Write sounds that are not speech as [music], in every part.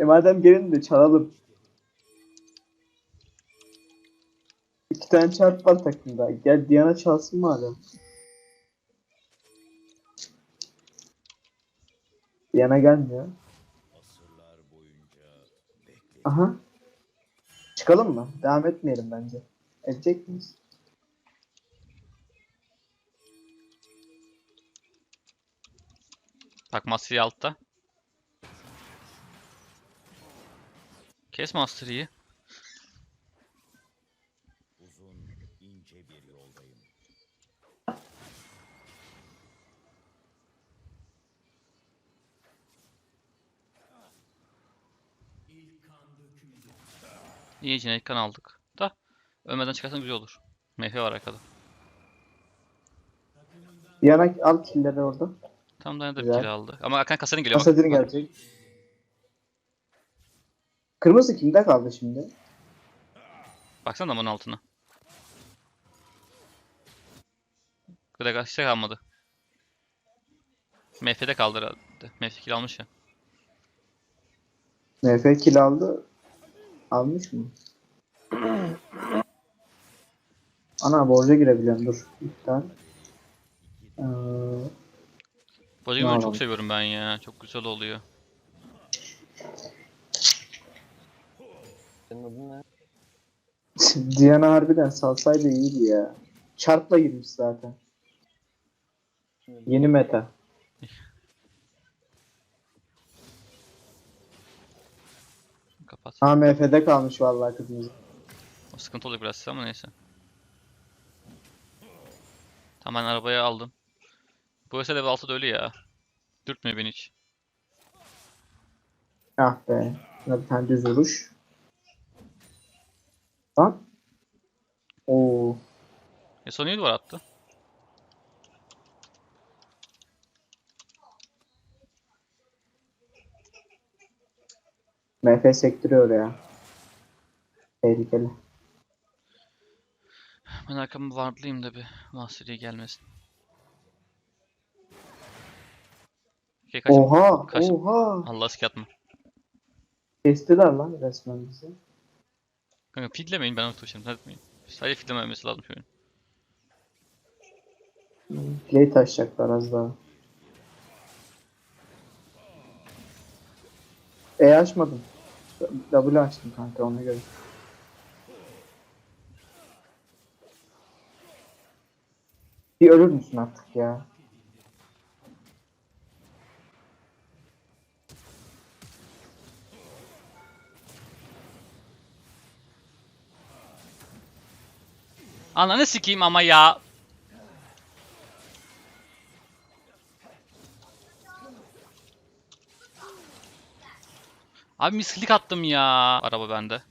e madem gelin de çalalım. İki tane çarp var takımda. Gel Diana çalsın madem. Diana gelmiyor. Aha. Çıkalım mı? Devam etmeyelim bence. Edecek miyiz? Bak Master'ı altta. Kes Master'ı. Uzun, ince bir yoldayım. İyi cinet kan aldık. Da ölmeden çıkarsan güzel olur. MF var arkada. Diana al killeri orada. Tam da bir Güzel. kill aldı. Ama Hakan kasanın geliyor. bak. Kasadin gelecek. Kırmızı kimde kaldı şimdi? Baksana bunun altına. Gragas şey kalmadı. MF'de kaldı herhalde. MF kill almış ya. MF kill aldı. Almış mı? Ana borca girebiliyorum dur. İptal. Ee, Oyunu çok seviyorum ben ya. Çok güzel oluyor. Senin adın ne? Diana harbiden salsaydı iyiydi ya. Çarpla girmiş zaten. Yeni meta. Kapat. Ha MF'de kalmış vallahi kızımız. O sıkıntı oluyor biraz ama neyse. Tamam ben arabayı aldım. Bu ise level 6'da ölü ya. Dürtmüyor beni hiç. Ah be. Şuna bir tane düz vuruş. Lan. Oo. E son var attı. MF sektiriyor ya. Tehlikeli. Ben arkamı wardlayayım da bir Master'ı gelmesin. Okey kaç. Oha. kaç- Oha. Allah sikatma. Kestiler lan resmen bizi. Kanka feedlemeyin ben şimdi etmeyin. Sadece feedlememesi lazım şu oyun. Play taşacaklar az daha. E açmadım. W açtım kanka ona göre. Bir ölür müsün artık ya? Ananı sikeyim ama ya. Abi mislik attım ya. Araba bende.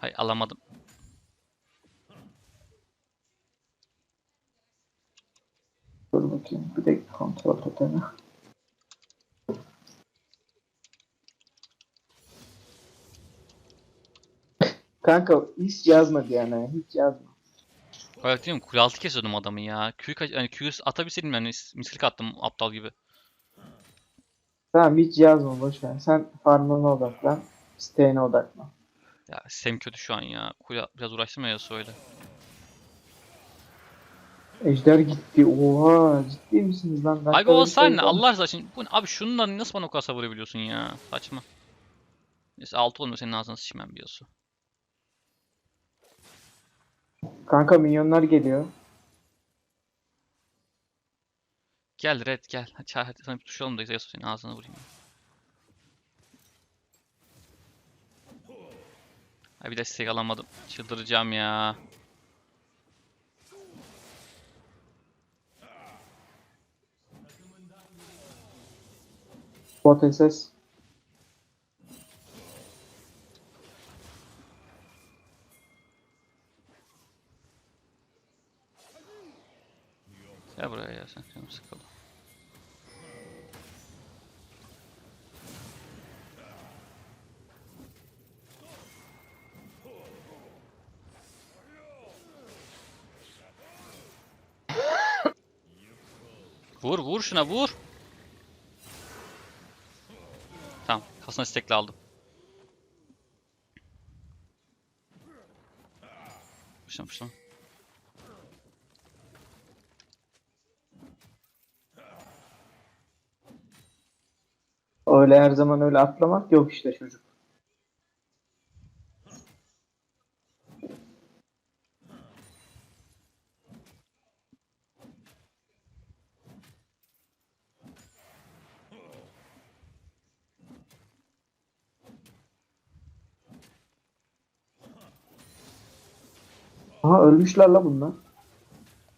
Hay alamadım. Dur bakayım bir de kontrol totemi. Kanka hiç yazmadı yani hiç yazma. Evet diyorum kule altı kesiyordum adamı ya. Q hani Q atabilseydim yani mislik attım aptal gibi. Tamam hiç yazma boş ver. Sen farmına odaklan. Siteğine odaklan. Ya Sem kötü şu an ya. Kule biraz uğraştım ya söyle. Ejder gitti. Oha ciddi misiniz lan? Ben Abi o sen ne? Allah rızası için. Bu? Abi şundan nasıl bana o kadar sabır vurabiliyorsun ya? Saçma. Neyse 6 olmuyor senin ağzına sıçmam biliyorsun. Kanka minyonlar geliyor. Gel Red gel. Hadi sana bir tuşlayalım da Zeus senin ağzına vurayım. Ay bir destek alamadım. Çıldıracağım ya. Bot SS. Gel buraya ya sen canım sıkalım. vur vur şuna vur. Tamam kasına istekli aldım. Başlamış lan. Öyle her zaman öyle atlamak yok işte çocuk. Aha ölmüşler la bunlar.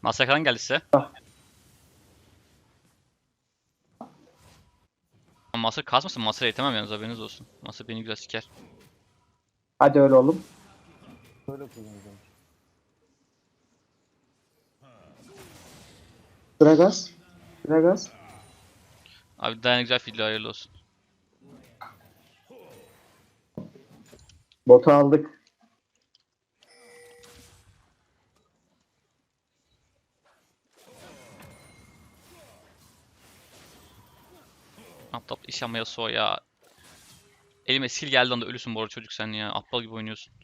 Masakra'dan geldi size. Ah. Ama Masa kasmasın. Masa'ya itemem yalnız haberiniz olsun. Masa beni güzel siker. Hadi öyle oğlum. Böyle kullanacağım. Gragas. Gragas. Abi dayan güzel video hayırlı olsun. Botu aldık. Aptal iş yapmaya so ya. Elime sil geldi anda ölüsün bu arada çocuk sen ya. Aptal gibi oynuyorsun.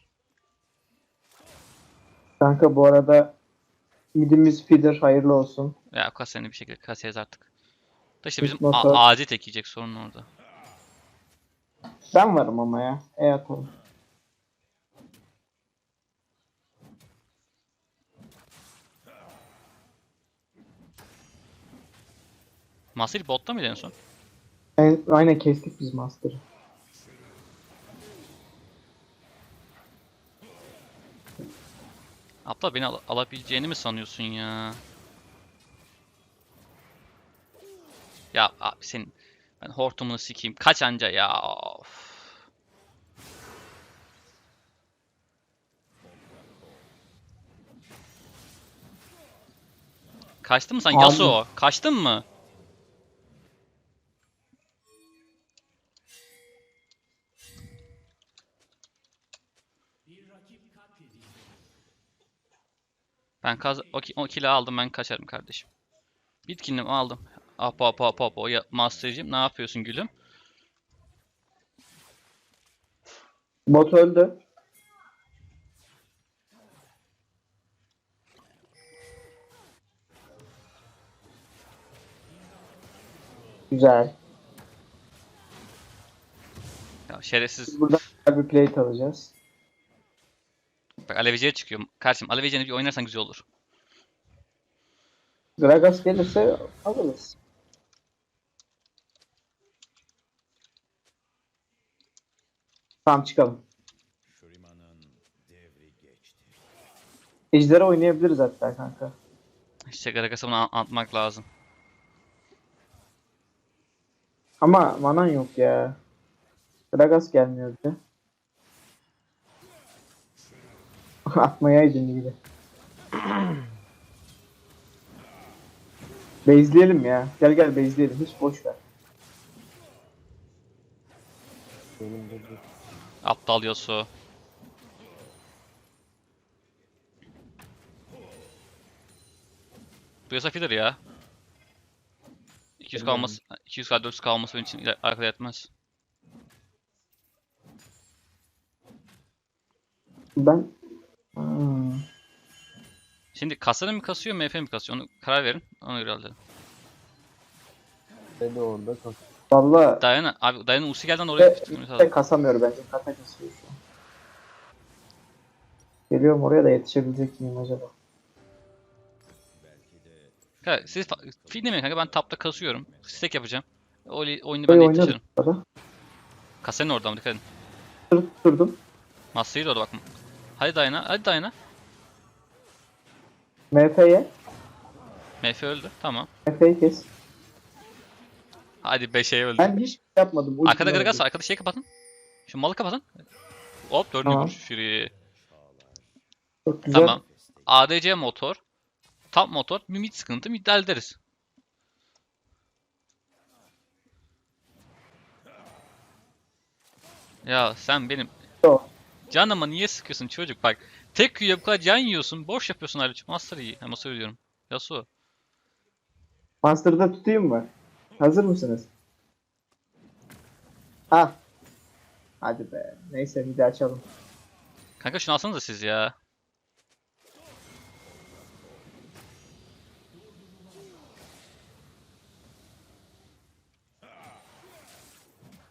Kanka bu arada midimiz feeder hayırlı olsun. Ya kas seni bir şekilde kasayız artık. Da işte bizim Motor. a- acil tek yiyecek sorun orada. Ben varım ama ya. E atalım. Masil botta mıydı en son? En, aynen kestik biz Master'ı. Aptal beni al- alabileceğini mi sanıyorsun ya? Ya abi senin ben hortumunu sikeyim. Kaç anca ya. Of. Kaçtın mı sen. Yasuo? Kaçtın mı? Ben kaz o, ki- o kill'i aldım ben kaçarım kardeşim. Bitkinimi aldım. Hop hop hop hop. O ya, Master'cim ne yapıyorsun gülüm? Bot öldü. Güzel. Ya şerefsiz. Burada bir plate alacağız. Bak Alevici'ye çıkıyor. Kardeşim Alevici'ni bir oynarsan güzel olur. Gragas gelirse alırız. Tamam çıkalım. Ejder'e oynayabiliriz hatta kanka. İşte Gragas'a bunu anlatmak lazım. Ama manan yok ya. Gragas gelmiyor bize. Atmayaydın gibi. Base'leyelim ya. Gel gel base'leyelim. Hiç boş ver. Aptal Yasuo. Bu Yasuo feeder ya. 200 Bilmiyorum. kalması, 200 kadar 400 kalması benim için arkada yatmaz. Ben... Hmm. Şimdi kasada mı kasıyor, MF mi kasıyor? Onu karar verin. Ona göre halledelim. Deli orada kas. Valla Dayana, abi Dayana Usi gelden oraya de, gitmemiz de kasamıyor bence. Kata kasıyor şu an. Geliyorum oraya da yetişebilecek miyim acaba? Belki de Kanka siz fa- feedlemeyin kanka ben tapta kasıyorum. Stack yapacağım. O oyunu ben Böyle de oynadık yetişirim. Kasenin orada mı dikkat edin. Tutturdum. Master'ı da orada bakma. Hadi Dayana, hadi Dayana. MF'ye. MF öldü, tamam. MF'yi kes. Hadi 5'e öldü. Ben hiç şey yapmadım. Arkada. Gragas var. Arkada şey kapatın. Şu malı kapatın. Hop dördüncü Tamam. vuruş. Free. Çok güzel. Tamam. ADC motor. Top motor. Bir mid sıkıntı. Mid hallederiz. Ya sen benim Yok. Canıma niye sıkıyorsun çocuk bak. Tek Q'ya bu kadar can yiyorsun. Boş yapıyorsun halbuki. Master iyi. Ha, Master diyorum. Yasuo. Master'da tutayım mı? Hazır mısınız? Ah. Hadi be. Neyse bir daha açalım. Kanka şunu alsanıza siz ya.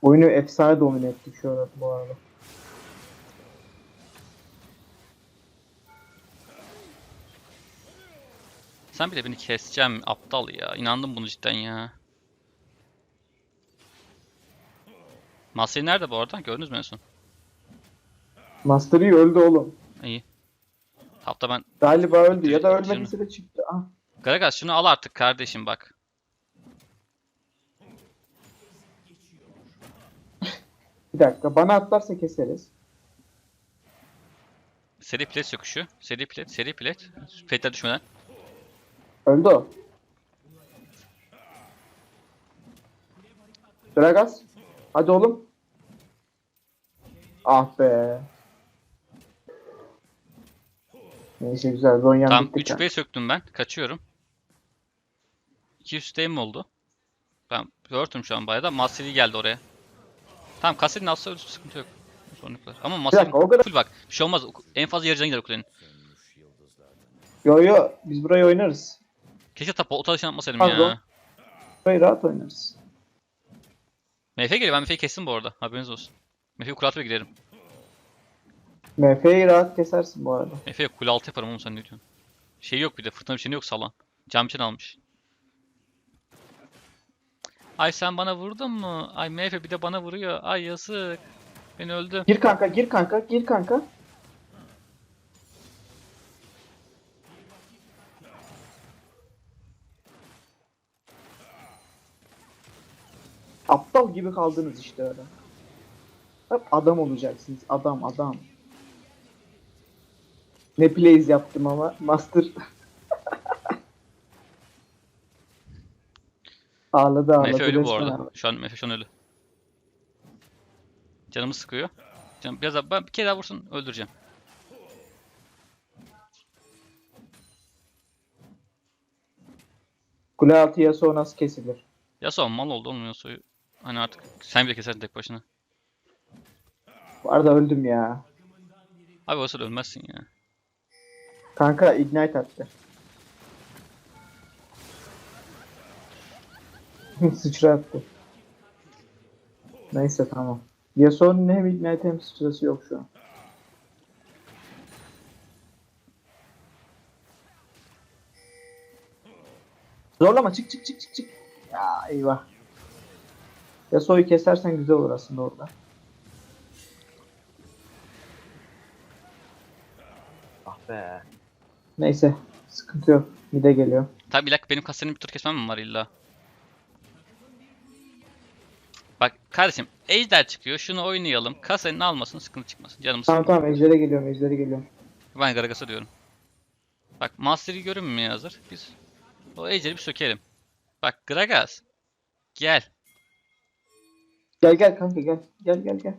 Oyunu efsane domine ettik şu arada bu arada. Sen bile beni keseceğim aptal ya. İnandım bunu cidden ya. Masayı nerede bu arada? Gördünüz mü en son? Master Yi öldü oğlum. İyi. Hafta ben... Galiba öldü ya da ölmediyse de çıktı. Ah. Gragas şunu al artık kardeşim bak. [laughs] Bir dakika bana atlarsa keseriz. Seri plet söküşü. Seri plet, seri plet. Petler düşmeden. Öldü o. Dragas. Hadi oğlum. Ah be. Neyse güzel. Zonyan Tam bitti. 3 P söktüm ben. Kaçıyorum. 2 üstteyim mi oldu? Ben Word'um şu an bayağı da. Mastery geldi oraya. Tamam Kasset'in alsa ölürse sıkıntı yok. Sorunluklar. Ama kadar- full bak. Bir şey olmaz. En fazla yarıcan gider kulenin. Yo yo biz burayı oynarız. Keşke tap o taşın atmasaydım Pardon. ya. Burayı rahat oynarız. MF geliyor. Ben MF'yi kestim bu arada. Haberiniz olsun. MF'yi kule altı giderim. MF'yi rahat kesersin bu arada. MF'ye kule altı yaparım oğlum sen ne diyorsun? Şey yok bir de. Fırtına bir şey yok salan. Cam için almış. Ay sen bana vurdun mu? Ay MF bir de bana vuruyor. Ay yazık. Ben öldüm. Gir kanka gir kanka gir kanka. Aptal gibi kaldınız işte öyle. Hep adam olacaksınız. Adam adam. Ne plays yaptım ama. Master. [laughs] ağladı ağladı. Mefe ölü bu arada. ağladı. Şu an Mefe şu an ölü. Canımı sıkıyor. Canım biraz daha ben bir kere daha vursun öldüreceğim. Kule altı Yasuo nasıl kesilir? Yasuo mal oldu oğlum Yasuo'yu. Hani artık sen bile kesersin tek başına. Bu arada öldüm ya. Abi o sırada ölmezsin ya. Kanka ignite attı. [laughs] Sıçra attı. Neyse tamam. Yasuo'nun hem ignite hem sıçrası yok şu an. Zorlama çık çık çık çık çık. Ya eyvah. Yasuo'yu kesersen güzel olur aslında orada. Ah be. Neyse sıkıntı yok. Mide geliyor. Tabi bir dakika benim kasenin bir tur kesmem mi var illa? Bak kardeşim Ejder çıkıyor şunu oynayalım. Kasenin almasın sıkıntı çıkmasın. Canım Tamam tamam ejdere geliyorum ejdere geliyorum. Ben Gragas'a diyorum. Bak Master'ı görünmüyor hazır. Biz o Ejder'i bir sökelim. Bak Gragas. Gel. Gel gel kanka gel. Gel gel gel.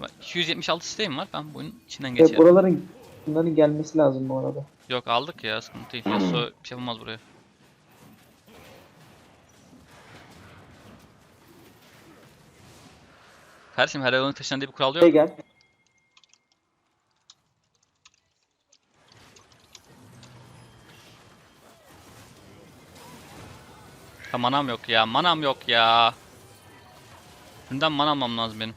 Bak 276 isteğim var. Ben bu oyunun içinden Evet, geçerim. buraların bunların gelmesi lazım bu arada. Yok aldık ya sıkıntı değil. Yasuo bir şey yapamaz buraya. Kardeşim her alanın taşınan diye bir kural Gel yok. gel. Ha, manam yok ya. Manam yok ya. Mana almam lazım benim.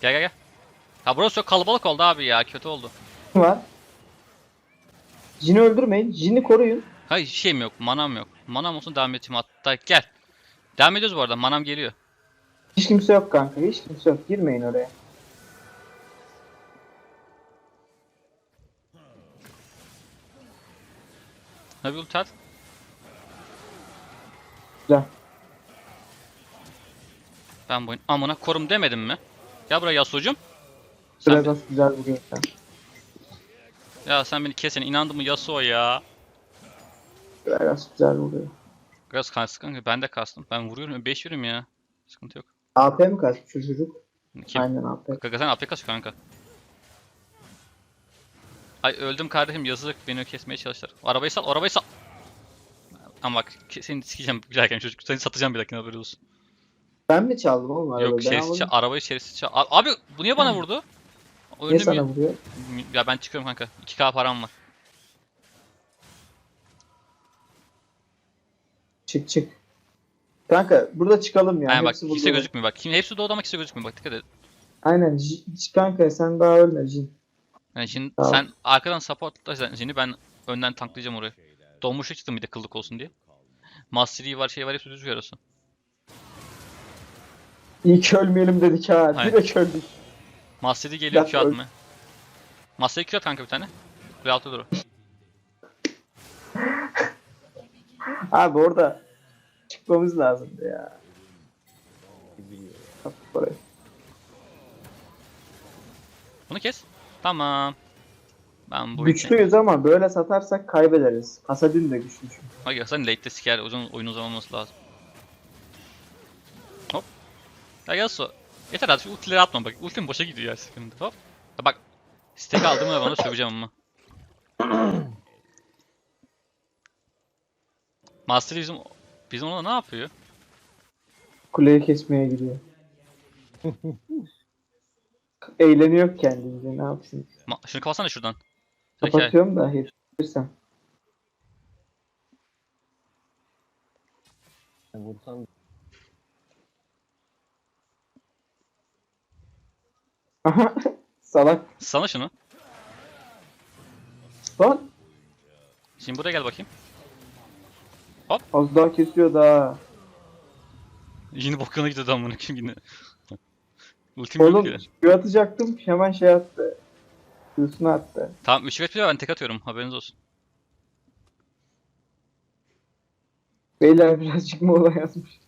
Gel gel gel. Ha burası çok kalabalık oldu abi ya. Kötü oldu. Var? Jin'i öldürmeyin. Jin'i koruyun. Hayır şeyim yok. Manam yok. Manam olsun devam edeyim hatta. Gel. Devam ediyoruz bu arada. Manam geliyor. Hiç kimse yok kanka. Hiç kimse yok. Girmeyin oraya. Hadi ulti at. Güzel. Ben bu amına korum demedim mi? Gel buraya Yasuo'cum. Sen, Biraz az güzel vuruyor sen. ya sen beni kesene inandın mı Yasuo ya? Biraz güzel vuruyor. Biraz kastı kanka ben de kastım. Ben vuruyorum 5 vuruyorum ya. Sıkıntı yok. AP mi kaçmış çocuk? Kim? Aynen AP. Kanka sen APK kanka. Ay öldüm kardeşim yazık beni kesmeye çalıştılar. Arabayı sal arabayı sal. Ama bak seni sikeceğim gülerken çocuk seni satacağım bir dakika haberin olsun. Ben mi çaldım oğlum arabayı? Yok almadım. ça- arabayı şerefsiz ça- A- Abi bu niye bana vurdu? Niye Öldüm sana ya. vuruyor? Ya ben çıkıyorum kanka. 2k param var. Çık çık. Kanka burada çıkalım ya. Aynen bak kimse gözükmüyor bak. Kim hepsi doğdu ama kimse gözükmüyor bak dikkat et. Aynen. J- kanka sen daha ölme Jin. Yani şimdi Tamam. sen arkadan supportla seni ben önden tanklayacağım oraya. Donmuşa çıktım bir de kıllık olsun diye. Mastery var şey var hepsi düz yarası. İyi ki ölmeyelim dedik ha. Aynen. Direkt öldük. Mastery geliyor Q atmaya. Mastery Q at kanka bir tane. Kule altı doğru. [laughs] Abi orada çıkmamız lazımdı ya. Orayı. Bunu kes. Tamam. Ben bu Güçlüyüz ama böyle satarsak kaybederiz. Kasadin de güçlü çünkü. Bak ya sen late'de siker uzun oyun uzamaması lazım. Hop. Ya Yasuo. Yeter artık ultileri atma bak. Ultim boşa gidiyor ya sıkıntı. Hop. Ya bak. Stack aldım da bana söveceğim ama. [clears throat] Master bizim bizim ona ne yapıyor? Kuleyi kesmeye gidiyor. [laughs] Eğleniyor kendince ne yapsın. Ma şunu kapatsana şuradan. Zeki, Kapatıyorum da yetiştirsem. Vursan Aha salak. Sana şunu. Lan Şimdi buraya gel bakayım. az daha kesiyor da. Yine bokuna gidiyordu amına koyayım yine. Ultim yok Oğlum ki. Q atacaktım hemen şey attı. Q'sunu attı. Tamam 3 bet ben tek atıyorum haberiniz olsun. Beyler birazcık mola yazmış.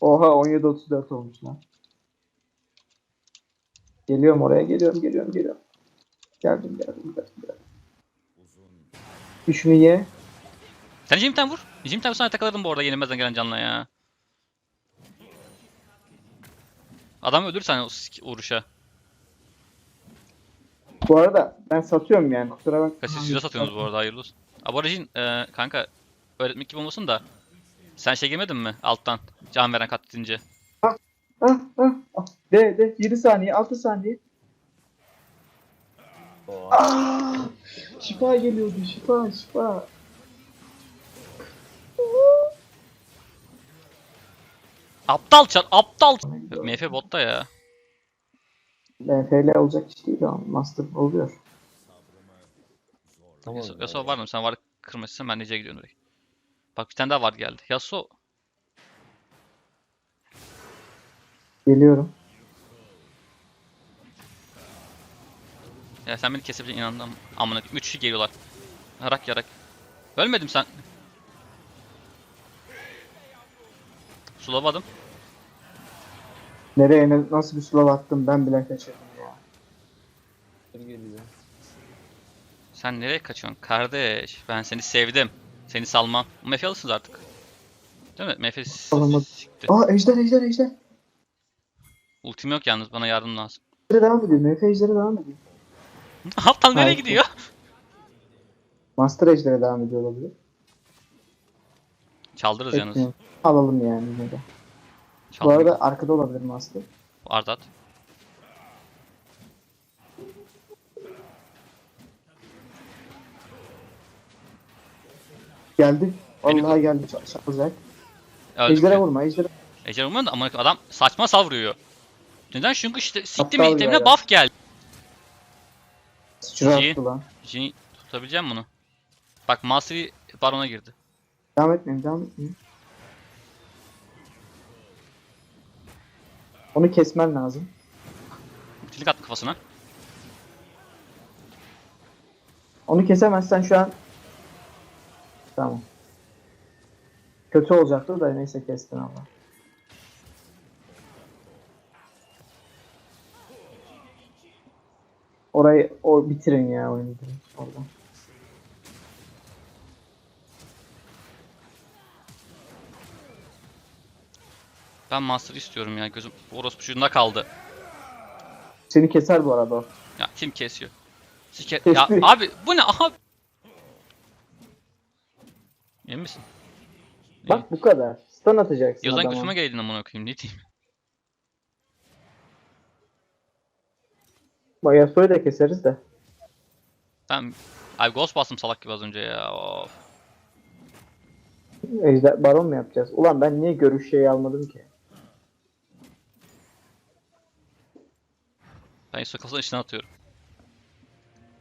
Oha 17.34 olmuş lan. Geliyorum oraya geliyorum geliyorum geliyorum. Geldim geldim geldim. geldim. Ye. Sen Jim'ten vur. Jim'ten sana takılırdım bu arada yenilmezden gelen canla ya. Adam ölürsen o sik- vuruşa. Bu arada ben satıyorum yani kusura bakma. Siz satıyorsunuz bu arada hayırlı olsun. Abi bu arada Jin, e, kanka öğretmek gibi olmasın da sen şey gemedin mi alttan can veren kat deyince? Ah ah ah. De de 7 saniye 6 saniye. Ah! Şifa geliyordu şifa şifa. Aptal çar aptal. MF botta ya. BFL olacak iş değil ama master oluyor. tamam. Yasuo, Yasuo var mı? Sen var kırmızıysan ben Nice'ye gidiyorum direkt. Bak bir tane daha var geldi. Yasuo Geliyorum. ya sen beni kesebileceğine inandım. Amına 3 kişi geliyorlar. Yarak yarak. Ölmedim sen. Sulavadım. Nereye ne- nasıl bir slav attım ben bile kaçırdım ya. geliyor. Sen nereye kaçıyorsun kardeş? Ben seni sevdim. Seni salmam. Mefe alırsınız artık. Değil mi? Mefe Alamadım. sikti. Aa ejder ejder ejder. Ultim yok yalnız bana yardım lazım. Ejder'e devam ediyor. MF ejder'e devam ediyor. [laughs] Aptal nereye Harika. gidiyor? Master ejder'e devam ediyor olabilir. Çaldırırız yalnız. Alalım yani de. Bu arada arkada olabilir Master. Arda at. Geldi. Vallahi geldi. Ç- Çalacak. Öldük Ejder'e vurma. Ejder'e Ejder vurmuyor da ama adam saçma sal vuruyor. Neden? Çünkü işte siktim Aptal itemine ya. buff geldi. sıçra İyi. attı lan. Jin'i tutabileceğim bunu. Bak Mastery Baron'a girdi. Devam etmeyin. Devam etmeyin. Onu kesmen lazım. Utilik attı kafasına. Onu kesemezsen şu an Tamam. Kötü olacaktı da neyse kestin ama. Orayı o bitirin ya oyunu oradan. Ben Master istiyorum ya. Gözüm orospu çocuğunda kaldı. Seni keser bu arada. Ya kim kesiyor? Kesti. Ya abi bu ne? Aha. Emin misin? İyi. Bak bu kadar. Stun atacaksın Yazan adama. götüme geldin amına koyayım ne diyeyim. Bak Yasuo'yu da keseriz de. Ben Abi Ghost bastım salak gibi az önce ya. Of. Ejder, baron mu yapacağız? Ulan ben niye görüş şeyi almadım ki? Ben Yusuf kafasının içine atıyorum.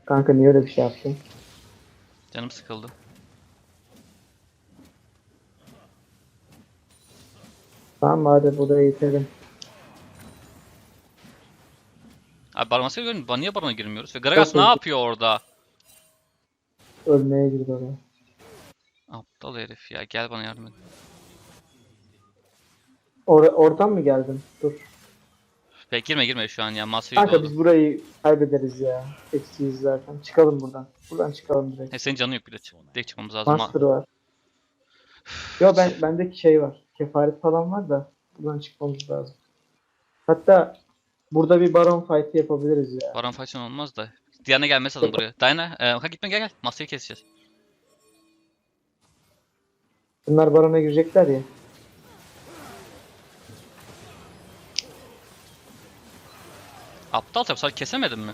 Kanka niye öyle bir şey yaptın? Canım sıkıldı. Tamam hadi buraya itelim. Abi Maskeli görün. Niye Baron'a girmiyoruz? Ve Gragas ne yapıyor orada? Ölmeye girdi oraya. Aptal herif ya. Gel bana yardım et. Or oradan mı geldin? Dur. Be girme girme şu an ya. Maskeli Kanka doğdu. biz burayı kaybederiz ya. Eksiyiz zaten. Çıkalım buradan. Buradan çıkalım direkt. He, senin canın yok bir de. Direkt çıkmamız lazım. Master var. Yo ben bendeki şey var. Kefaret falan var da buradan çıkmamız lazım. Hatta burada bir baron fight'ı yapabiliriz ya. Baron Fight'ın olmaz da. Diana gelmesi lazım buraya. Diana, e, ha gitme gel gel. Master'i keseceğiz. Bunlar barona girecekler ya. Aptal tabi sadece kesemedin mi?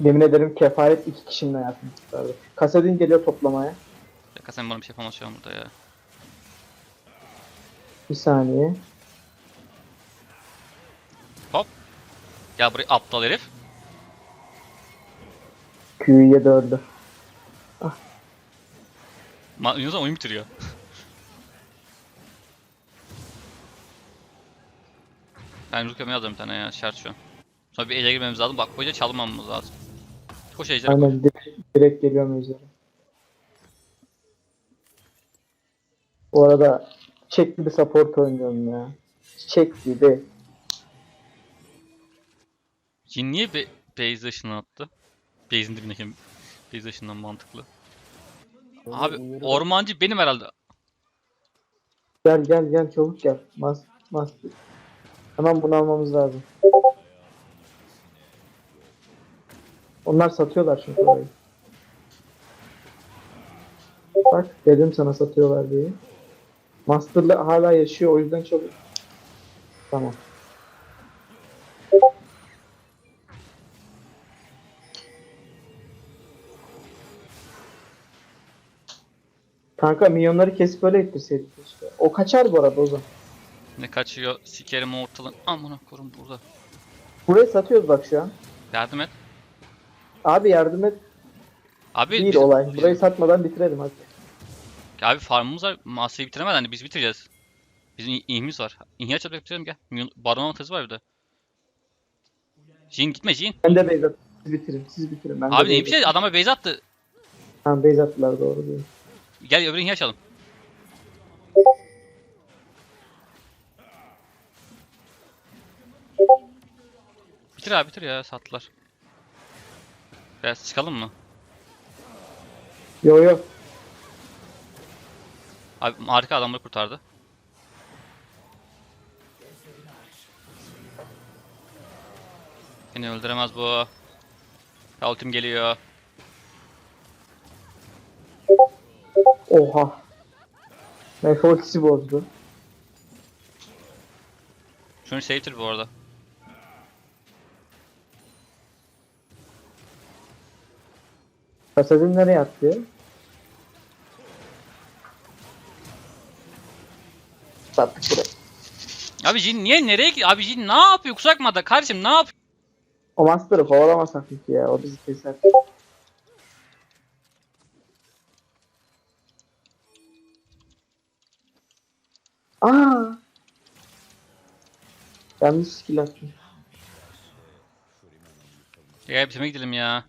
Yemin ederim kefaret iki kişinin hayatını kurtardı. Kasadin geliyor toplamaya. Ya sen bana bir şey yapamaz şu an burada ya. Bir saniye. Hop. Gel buraya aptal herif. Q'yu yedi öldü. Ma Yunus'un oyun bitiriyor. Ben Rukya'ma yazdım bir tane ya şart şu an. Sonra bir Ejder'e girmemiz lazım. Bak hoca çalmamamız lazım. Koş Ejder'e. Aynen direkt, direkt geliyorum üzere. Bu arada çiçek gibi support oynuyorum ya. Çiçek gibi. Jin niye be base ışını attı? Base'in dibine kim? Base ışından mantıklı. Abi ormancı benim herhalde. Gel gel gel çabuk gel. Mas mas. Hemen bunu almamız lazım. Onlar satıyorlar çünkü orayı. Bak dedim sana satıyorlar diye. Master'la hala yaşıyor o yüzden çabuk. Tamam. Kanka milyonları kesip öyle ettirseydik işte. O kaçar bu arada o zaman. Ne kaçıyor? Sikerim ortalığın. Amına korum burada. Burayı satıyoruz bak şu an. Yardım et. Abi yardım et. Abi Değil biz- olay. Burayı satmadan bitirelim hadi. Abi farmımız var. Master'ı bitiremez hani biz bitireceğiz. Bizim i- ihimiz var. İhya çabuk bitirelim gel. Milyon- Baron avantajı var bir de. Jin gitme Jin. Ben de base at. Siz bitirin. Siz bitirin. Ben Abi ne bir şey adama base attı. Tamam base attılar doğru diyor. Gel öbür ihya açalım. Bitir abi bitir ya sattılar. Biraz çıkalım mı? Yo yo. Abi harika adamları kurtardı. Beni öldüremez bu. Ya ultim geliyor. Oha. Mefe ultisi bozdu. Şunu save'tir bu arada. Kasadin nereye attı? Sattık burayı. Abi Jin niye nereye gidiyor? Abi Jin ne yapıyor? Kusakmada kardeşim ne yapıyor? O Master'ı kovalamasak ki ya. O bizi keser. Aa. Yanlış skill attım. Ya bitirmeye gidelim ya.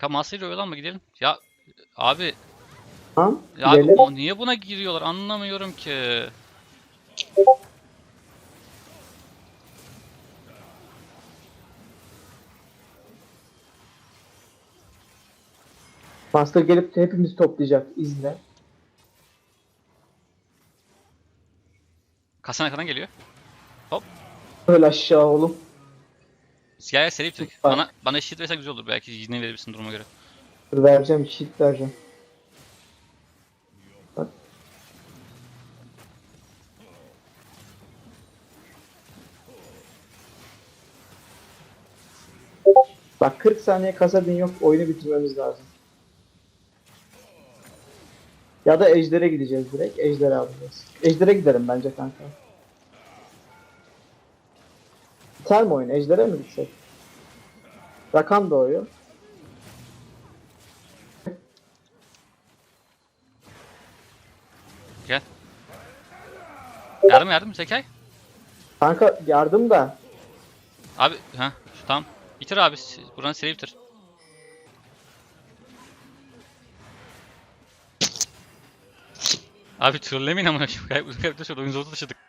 Kamasıyla oyalanma gidelim. Ya abi Ha? ya abi Gidelim. o niye buna giriyorlar anlamıyorum ki. Master gelip hepimizi toplayacak. izle. Kasan arkadan geliyor. Öyle aşağı oğlum. Gel gel seri bitirdik. Bana, bana eşit verirsen güzel olur. Belki yine verebilirsin duruma göre. Dur vereceğim. Shield vereceğim. Bak. Bak 40 saniye kasadın yok. Oyunu bitirmemiz lazım. Ya da Ejder'e gideceğiz direkt. Ejder'e alacağız. Ejder'e gidelim bence kanka. Biter mi oyun? Ejder'e mi gitsek? Rakan doğuyor. Gel. Yardım yardım Zekai. Kanka yardım da. Abi ha tamam. Bitir abi. Buranın seri bitir. Abi trollemeyin amına koyayım. Kayıp kayıp şurada oyun zorda taşıdık.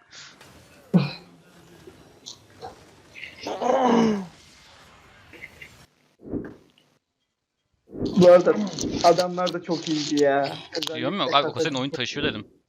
Arada adamlar da çok iyiydi ya. Diyorum ya abi o oyun taşıyor dedim.